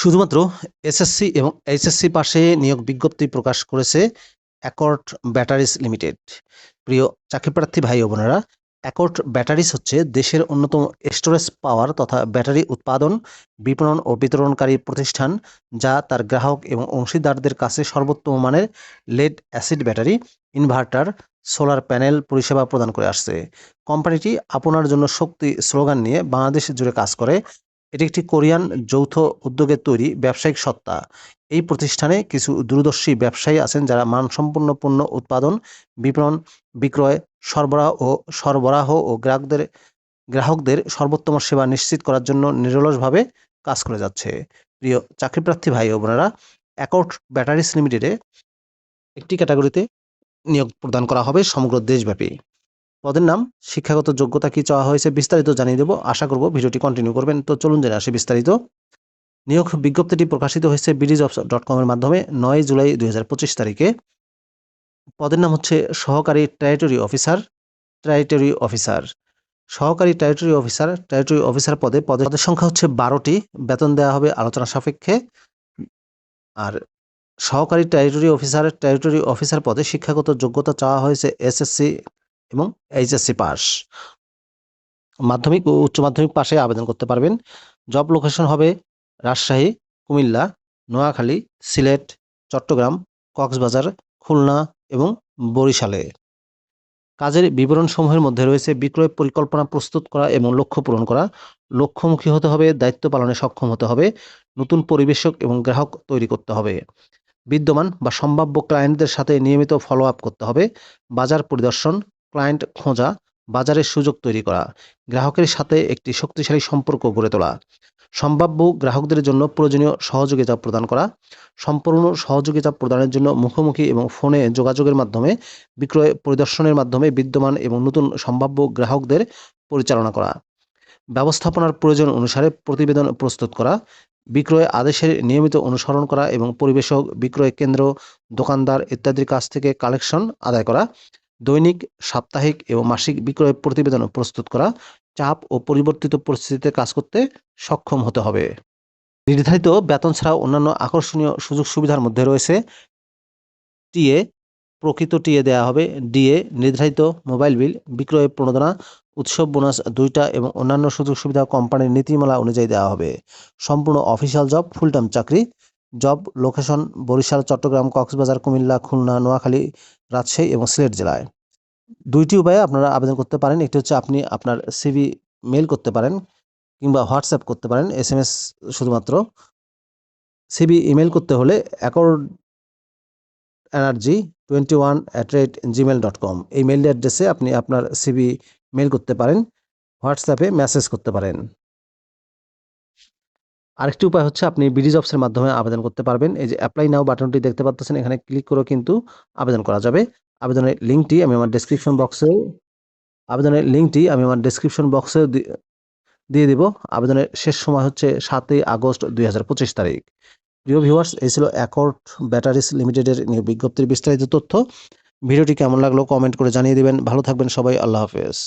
শুধুমাত্র এসএসসি এবং এইচএসসি পাশে নিয়োগ বিজ্ঞপ্তি প্রকাশ করেছে অ্যাকর্ড ব্যাটারিজ লিমিটেড প্রিয় চাকরিপ্রার্থী ভাই ও বোনেরা অ্যাকর্ড ব্যাটারিজ হচ্ছে দেশের অন্যতম স্টোরেজ পাওয়ার তথা ব্যাটারি উৎপাদন, বিপণন ও বিতরণকারী প্রতিষ্ঠান যা তার গ্রাহক এবং অংশীদারদের কাছে সর্বোত্তম মানের lead acid battery inverter solar panel পরিষেবা প্রদান করে আসছে। কোম্পানিটি আপনার জন্য শক্তি স্লোগান নিয়ে বাংলাদেশ জুড়ে কাজ করে। এটি একটি কোরিয়ান যৌথ উদ্যোগের তৈরি ব্যবসায়িক সত্তা। এই প্রতিষ্ঠানে কিছু দূরদর্শী ব্যবসায়ী আছেন যারা মানসম্পন্ন পণ্য উৎপাদন, বিপণন, বিক্রয়, সরবরাহ ও সরবরাহ ও গ্রাহকদের গ্রাহকদের সর্বোত্তম সেবা নিশ্চিত করার জন্য নিরলসভাবে কাজ করে যাচ্ছে। প্রিয় চাকরিপ্রার্থী ভাই ও বোনেরা, অ্যাকর্ড ব্যাটারিজ লিমিটেডে একটি ক্যাটাগরিতে নিয়োগ প্রদান করা হবে সমগ্র দেশব্যাপী। পদের নাম, শিক্ষাগত যোগ্যতা কি চাওয়া হয়েছে বিস্তারিত জানিয়ে দেবো। আশা করব ভিডিওটি কন্টিনিউ করবেন। তো চলুন জেনে আসি বিস্তারিত। নিয়োগ বিজ্ঞপ্তিটি প্রকাশিত হয়েছে বিডিজ ডট কমের মাধ্যমে নয় জুলাই দুই হাজার পঁচিশ তারিখে। পদের নাম হচ্ছে সহকারী টেরিটরি অফিসার টেরিটরি অফিসার সহকারী টেরিটরি অফিসার টেরিটরি অফিসার পদে, পদের পদের সংখ্যা হচ্ছে বারোটি। বেতন দেওয়া হবে আলোচনা সাপেক্ষে। আর সহকারী টেরিটরি অফিসার টেরিটরি অফিসার পদে শিক্ষাগত যোগ্যতা চাওয়া হয়েছে এসএসসি এবং এইচএসসি পাস। মাধ্যমিক ও উচ্চ মাধ্যমিক পাশে আবেদন করতে পারবেন। জব লোকেশন হবে রাজশাহী, কুমিল্লা, নোয়াখালী, সিলেট, চট্টগ্রাম, কক্সবাজার, খুলনা এবং বরিশালে। কাজের বিবরণসমূহের মধ্যে রয়েছে বিক্রয় পরিকল্পনা প্রস্তুত করা এবং লক্ষ্য পূরণ করা। লক্ষ্যমুখী হতে হবে, দায়িত্ব পালনে সক্ষম হতে হবে, নতুন পরিবেশক এবং গ্রাহক তৈরি করতে হবে। বিদ্যমান বা সম্ভাব্য ক্লায়েন্টদের সাথে নিয়মিত ফলো আপ করতে হবে। বাজার পরিদর্শন ক্লায়েন্ট খোঁজা, বাজারের সুযোগ তৈরি করা, গ্রাহকের সাথে একটি শক্তিশালী সম্পর্ক গড়ে তোলা, সম্ভাব্য গ্রাহকদের জন্য প্রয়োজনীয় সহযোগিতা প্রদান করা, সম্পূর্ণ সহযোগিতা প্রদানের জন্য মুখোমুখি এবং ফোনে যোগাযোগের মাধ্যমে, বিক্রয় পরিদর্শনের মাধ্যমে বিদ্যমান এবং নতুন সম্ভাব্য গ্রাহকদের পরিচালনা করা, ব্যবস্থাপনার প্রয়োজন অনুসারে প্রতিবেদন প্রস্তুত করা, বিক্রয় আদেশের নিয়মিত অনুসরণ করা এবং পরিবেশক বিক্রয় কেন্দ্র, দোকানদার ইত্যাদির কাছ থেকে কালেকশন আদায় করা দৈনিক, সাপ্তাহিক এবং মাসিক বিক্রয় প্রতিবেদন প্রস্তুত করা চাপ ও পরিবর্তিত পরিস্থিতিতে কাজ করতে সক্ষম হতে হবে। নির্ধারিত বেতন ছাড়াও অন্যান্য আকর্ষণীয় সুযোগ সুবিধার মধ্যে রয়েছে। টিএ, প্রকৃত টিএ দেওয়া হবে। ডিএ, নির্ধারিত মোবাইল বিল, বিক্রয় প্রণোদনা, উৎসব বোনাস দুইটা এবং অন্যান্য সুযোগ সুবিধা কোম্পানির নীতিমালা অনুযায়ী দেওয়া হবে। সম্পূর্ণ অফিসিয়াল জব ফুল টাইম চাকরি জব লোকেশন বরিশাল, চট্টগ্রাম, কক্সবাজার, কুমিল্লা, খুলনা, নোয়াখালী, রাজশাহী এবং সিলেট জেলায়। দুইটি উপায়ে আপনারা আবেদন করতে পারেন। একটি হচ্ছে আপনি আপনার সিভি মেল করতে পারেন কিংবা হোয়াটসঅ্যাপ করতে পারেন এস এম এস শুধুমাত্র। সিভি ইমেল করতে হলে Accord Energy twenty one at rate gmail dot com এই মেল অ্যাড্রেসে আপনি আপনার সিভি মেল করতে পারেন হোয়াটসঅ্যাপে মেসেজ করতে পারেন। আরেকটি উপায় হচ্ছে আপনি বিডি জবসের মাধ্যমে আবেদন করতে পারবেন। এই যে অ্যাপ্লাই নাও বাটনটি দেখতে পাচ্ছেন এখানে ক্লিক করেও কিন্তু আবেদন করা যাবে। আবেদনের লিঙ্কটি আমি আমার ডেসক্রিপশন বক্সেও আবেদনের লিঙ্কটি আমি আমার ডেসক্রিপশন বক্সেও দিয়ে দিব। আবেদনের শেষ সময় হচ্ছে সাতই আগস্ট দুই হাজার পঁচিশ তারিখ। প্রিয় ভিউয়ার্স এই ছিল অ্যাকর্ড ব্যাটারিজ লিমিটেডের বিজ্ঞপ্তির বিস্তারিত তথ্য। ভিডিওটি কেমন লাগল কমেন্ট করে জানিয়ে দিবেন। ভালো থাকবেন সবাই, আল্লাহ হাফেজ।